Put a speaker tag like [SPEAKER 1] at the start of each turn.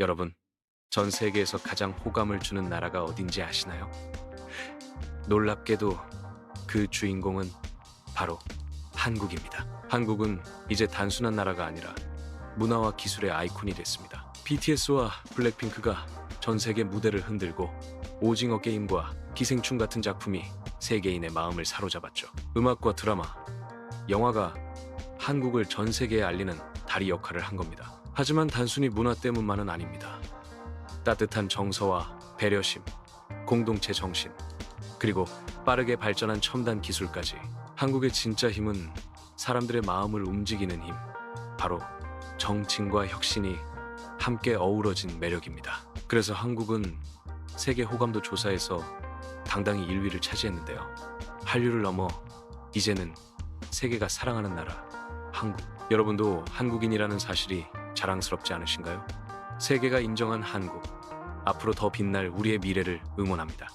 [SPEAKER 1] 여러분, 전 세계에서 가장 호감을 주는 나라가 어딘지 아시나요? 놀랍게도 그 주인공은 바로 한국입니다. 한국은 이제 단순한 나라가 아니라 문화와 기술의 아이콘이 됐습니다. BTS와 블랙핑크가 전 세계 무대를 흔들고 오징어 게임과 기생충 같은 작품이 세계인의 마음을 사로잡았죠. 음악과 드라마, 영화가 한국을 전 세계에 알리는 다리 역할을 한 겁니다. 하지만 단순히 문화 때문만은 아닙니다. 따뜻한 정서와 배려심, 공동체 정신, 그리고 빠르게 발전한 첨단 기술까지 한국의 진짜 힘은 사람들의 마음을 움직이는 힘, 바로 정칭과 혁신이 함께 어우러진 매력입니다. 그래서 한국은 세계 호감도 조사에서 당당히 1위를 차지했는데요. 한류를 넘어 이제는 세계가 사랑하는 나라 한국. 여러분도 한국인이라는 사실이 자랑스럽지 않으신가요? 세계가 인정한 한국. 앞으로 더 빛날 우리의 미래를 응원합니다.